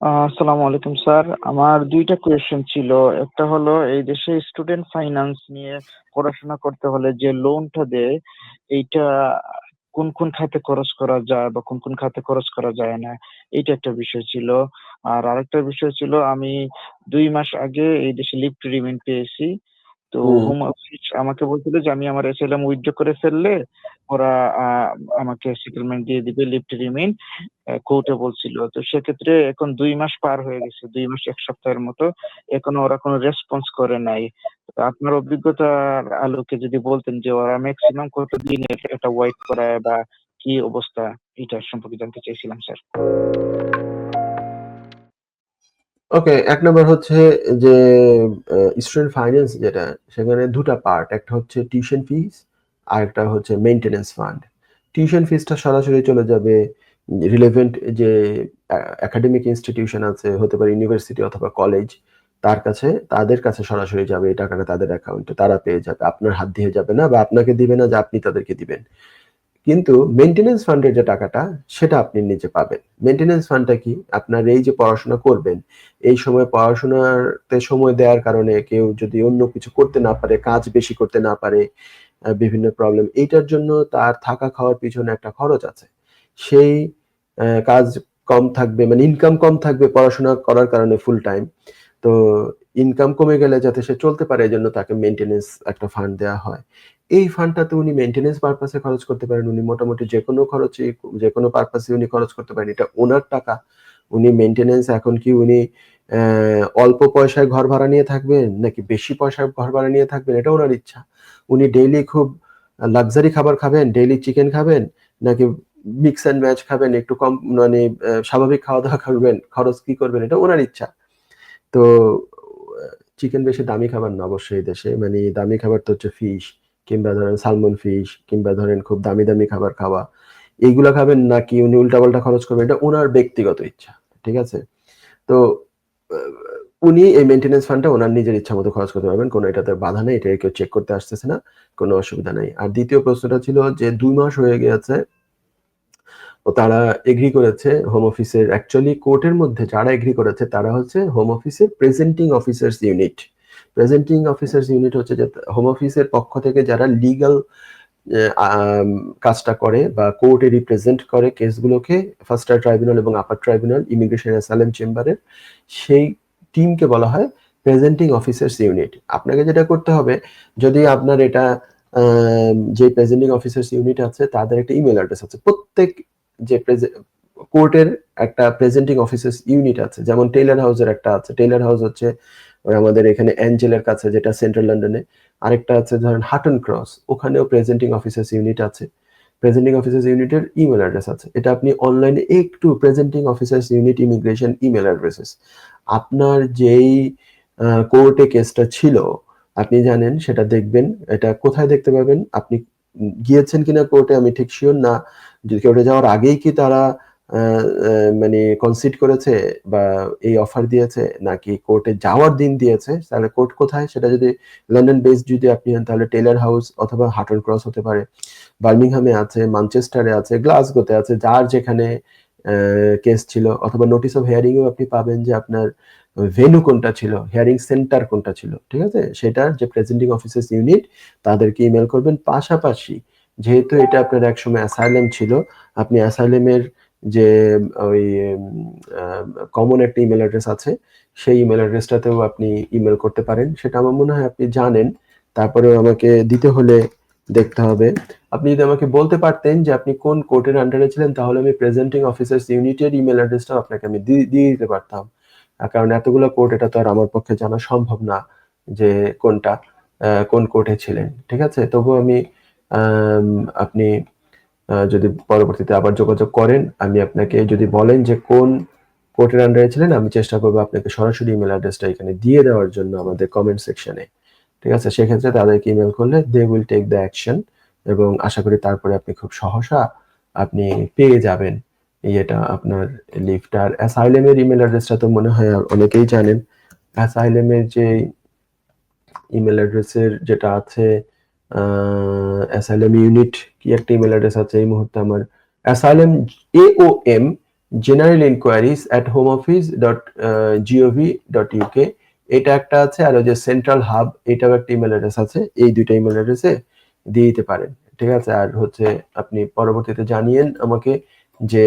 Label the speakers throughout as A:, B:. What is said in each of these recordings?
A: আসসালামু আলাইকুম, স্যার। আমার দুইটা কোয়েশ্চেন ছিল। একটা হলো, এই দেশে স্টুডেন্ট ফাইন্যান্স নিয়ে পড়াশোনা করতে হলে যে লোনটা দেয়, এইটা কোন কোন খাতে খরচ করা যায় বা কোন কোন খাতে খরচ করা যায় না, এইটা একটা বিষয় ছিল। আর আরেকটা বিষয় ছিল, আমি দুই মাস আগে এই দেশে লিভ টু রিমেইন পেয়েছি। তো
B: হুম।
A: অফিস আমাকে বলছিল যে আমি আমার এসএলএম উইথড্র করে ফেললে ওরা আমাকে সেটেলমেন্ট দিয়ে দিবে লিভ টু রিমেইন কোর্টে বলছিল। তো সেক্ষেত্রে এখন দুই মাস পার হয়ে গেছে দুই মাস এক সপ্তাহের মতো। এখনও ওরা কোনো রেসপন্স করে নাই। আপনার অভিজ্ঞতার আলোকে যদি বলতেন যে ওরা ম্যাক্সিমাম কতদিন এটা- ওয়েট করায় বা কি অবস্থা? এটা সম্পর্কে জানতে চাইছিলাম স্যার।
B: ওকে এক নম্বর হচ্ছে যে স্টুডেন্ট ফাইন্যান্স যেটা, সেখানে দুটা পার্ট একটা হচ্ছে টিউশন ফিস আর একটা হচ্ছে মেনটেনেন্স ফান্ড টিউশন ফিসটা সরাসরি চলে যাবে রিলেভেন্ট যে একাডেমিক ইনস্টিটিউশন আছে, হতে পারে ইউনিভার্সিটি অথবা কলেজ তার কাছে, তাদের কাছে সরাসরি যাবে এই টাকাটা তাদের অ্যাকাউন্টে তারা পেয়ে যাবে, আপনার হাত দিয়ে যাবে না বা আপনাকে দিবে না যে আপনি তাদেরকে দিবেন। কিন্তু মেনটেনেন্স ফান্ডের যে টাকাটা, সেটা আপনি নিজে পাবেন। মেনটেনেন্স ফান্ডটা কি? আপনার এই যে পড়াশোনা করবেন, এই সময় পড়াশোনাতে সময় দেওয়ার কারণে কেউ যদি অন্য কিছু করতে না পারে, কাজ বেশি করতে না পারে বিভিন্ন প্রবলেম এইটার জন্য তার থাকা খাওয়ার পিছনে একটা খরচ আছে। সেই কাজ কম থাকবে মানে ইনকাম কম থাকবে পড়াশোনা করার কারণে ফুল টাইম তো ইনকাম কমে গেলে যাতে সে চলতে পারে, এই জন্য তাকে মেনটেনেন্স একটা ফান্ড দেওয়া হয়। এই ফান্ডটাতে উনি মেনটেনেন্স পারপাসে খরচ করতে পারেন, উনি মোটামুটি যে কোনো খরচে, যে কোনো পারপাসে উনি খরচ করতে পারেন, এটা ওনার টাকা। উনি মেনটেনেন্স এখন কি উনি অল্প পয়সায় ঘর ভাড়া নিয়ে থাকবেন, নাকি বেশি পয়সায় ঘর ভাড়া নিয়ে থাকবেন, এটা ওনার ইচ্ছা। উনি ডেইলি খুব লাক্সারি খাবার খাবেন ডেইলি চিকেন খাবেন, নাকি মিক্স অ্যান্ড ম্যাচ খাবেন, একটু কম মানে স্বাভাবিক খাওয়া দাওয়া করবেন, খরচ কি করবেন, এটা ওনার ইচ্ছা। তো চিকেন বেশি দামি খাবার না অবশ্যই দেশে। মানে দামি খাবার তো হচ্ছে ফিশ কিংবা ধরেন সালমন ফিশ কিংবা ধরেন খুব দামি দামি খাবার খাওয়া। এইগুলা খাবেন নাকি উনি উল্টাপাল্টা খরচ করবেন? এটা ওনার ব্যক্তিগত ইচ্ছা, ঠিক আছে? তো উনি এই মেনটেনেন্স ফান্ডটা ওনার নিজের ইচ্ছা মতো খরচ করতে পারবেন। কোনো এটাতে বাধা নেই, এটা কেউ চেক করতে আসতেছে না, কোনো অসুবিধা নেই। আর দ্বিতীয় প্রশ্নটা ছিল যে দুই মাস হয়ে গেছে ও তারা এগ্রি করেছে হোম অফিসের অ্যাকচুয়ালি কোর্টের মধ্যে যারা এগ্রি করেছে তারা হচ্ছে হোম অফিসের presenting officers unit presenting officers unit হচ্ছে যে হোম অফিসের পক্ষ থেকে যারা লিগাল কাজটা করে বা কোর্টে রিপ্রেজেন্ট করে কেসগুলোকে ফার্স্ট ট্রাইব্যুনাল এবং আপার ট্রাইব্যুনাল ইমিগ্রেশন অ্যাসাইলাম চেম্বারের সেই টিমকে বলা হয় প্রেজেন্টিং অফিসার্স ইউনিট আপনাকে যেটা করতে হবে, যদি আপনার এটা যে প্রেজেন্টিং অফিসার্স ইউনিট আছে, তাদের একটা ইমেল অ্যাড্রেস আছে। প্রত্যেক যে কোর্টের একটা প্রেজেন্টিং অফিসার্স ইউনিট আছে, যেমন টেইলার হাউসের একটা আছে। টেইলার হাউস হচ্ছে ওই আমাদের এখানে অ্যাঞ্জেলের কাছে, যেটা সেন্ট্রাল লন্ডনে আরেকটা আছে ধরেন হাটন ক্রস ওখানেও প্রেজেন্টিং অফিসার্স ইউনিট আছে। প্রেজেন্টিং অফিসার্স ইউনিটের ইমেল অ্যাড্রেস আছে। এটা আপনি অনলাইনে একটু presenting officers unit immigration email addresses আপনার যেই কোর্টে কেসটা ছিল, আপনি জানেন, সেটা দেখবেন, এটা কোথায় দেখতে পাবেন? আপনি গিয়েছেন কিনা কোর্টে, আমি ঠিক শিওর না। যদি কোর্টে যাওয়ার আগেই কি তারা মানে কনসিড করেছে বা এই অফার দিয়েছে, নাকি কোর্টে যাওয়ার দিন দিয়েছে, তাহলে কোর্ট কোথায়? সেটা যদি লন্ডন বেস যদি আপনি হন, তাহলে টেলার হাউস অথবা হাটন ক্রস হতে পারে। বার্মিংহামে আছে মানচেস্টারে আছে গ্লাসগোতে আছে, যার যেখানে কেস ছিল। অথবা নোটিস অফ হিয়ারিংও আপনি পাবেন যে আপনার ভেনু কোনটা ছিল হেয়ারিং সেন্টার কোনটা ছিল, ঠিক আছে? সেটার যে প্রেজেন্টিং অফিসার্স ইউনিট তাদেরকে ইমেল করবেন। পাশাপাশি যেহেতু এটা আপনার একসময় অ্যাসাইলেম ছিল, আপনি অ্যাসাইলেমের যে, ওই কমন একটা ইমেল অ্যাড্রেস আছে, সেই ইমেল অ্যাড্রেসটাতেও আপনি ইমেল করতে পারেন। সেটা আমার মনে হয় আপনি জানেন। তারপরেও আমাকে দিতে হলে দেখতে হবে। আপনি যদি আমাকে বলতে পারতেন যে আপনি কোন কোর্টের আন্ডারে ছিলেন, তাহলে আমি প্রেজেন্টিং অফিসার্স ইউনিটের ইমেল অ্যাড্রেসটাও আপনাকে আমি দিয়ে দিতে পারতাম। কারণ এতগুলো কোর্ট, এটা তো আর আমার পক্ষে জানা সম্ভব না যে কোনটা কোন কোর্টে ছিলেন, ঠিক আছে? তবু আমি আপনি যদি পরবর্তীতে আবার যোগাযোগ করেন, আমি আপনাকে যদি বলেন যে কোন কোর্টের আন্ডারে ছিলেন, আমি চেষ্টা করব আপনাকে সরাসরি ইমেল অ্যাড্রেসটা এখানে দিয়ে দেওয়ার জন্য আমাদের কমেন্ট সেকশনে ঠিক আছে? সেক্ষেত্রে তাদেরকে ইমেল করলে they will take the action এবং আশা করি তারপরে আপনি খুব সহসা আপনি পেয়ে যাবেন। ইয়েটা আপনার লিফটার অ্যাসাইলেমের ইমেল অ্যাড্রেসটা তো মনে হয় অনেকেই জানেন। অ্যাসাইলেমের যে ইমেল অ্যাড্রেসের যেটা আছে অ্যাসাইলেম ইউনিট কি একটা ইমেল অ্যাড্রেস আছে এই মুহূর্তে আমার? Asylum A O M general enquiries at home office dot GOV dot UK এটা একটা আছে, আর ওই যে সেন্ট্রাল হাব এটাও একটা ইমেল অ্যাড্রেস আছে। এই দুইটা ইমেল অ্যাড্রেসে দিয়ে দিতে পারেন, ঠিক আছে? আর হচ্ছে আপনি পরবর্তীতে জানিয়েন আমাকে যে,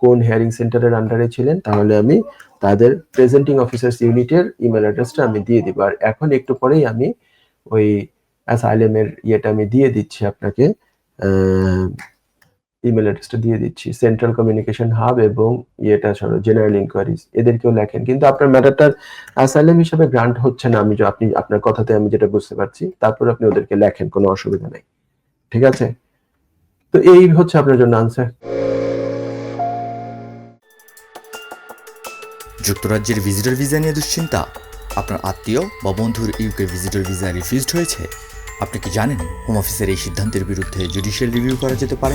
B: কোন হেয়ারিং সেন্টারের আন্ডারে ছিলেন, তাহলে আমি তাদের প্রেজেন্টিং অফিসার্স ইউনিটের ইমেল অ্যাড্রেসটা আমি দিয়ে দিব। আর এখন একটু পরেই আমি ওই অ্যাসাইলেমের ইয়েটা আমি দিয়ে দিচ্ছি আপনাকে ইমেল অ্যাড্রেসটা দিয়ে দিচ্ছি। সেন্ট্রাল কমিউনিকেশন হাব এবং ইয়েটা সরো জেনারেল ইনকোয়ারিজ এদেরকেও লেখেন। কিন্তু আপনার ম্যাটারটার অ্যাসাইলেম হিসাবে গ্রান্ট হচ্ছে না, আমি যে- আপনি, আপনার কথাতে আমি যেটা বুঝতে পারছি, তারপর আপনি ওদেরকে লেখেন, কোনো অসুবিধা নেই। ঠিক আছে? তো এই হচ্ছে আপনার জন্য আনসার
C: যুক্তরাজ্যের ভিজিটর ভিসা নিয়ে দুশ্চিন্তা? আপনার আত্মীয় বা বন্ধুর ইউকে ভিজিটর ভিসা রিফিউজড হয়েছে? আপনি কি জানেন হোম অফিসের এই সিদ্ধান্তের বিরুদ্ধে জুডিশিয়াল রিভিউ করা যেতে পারে?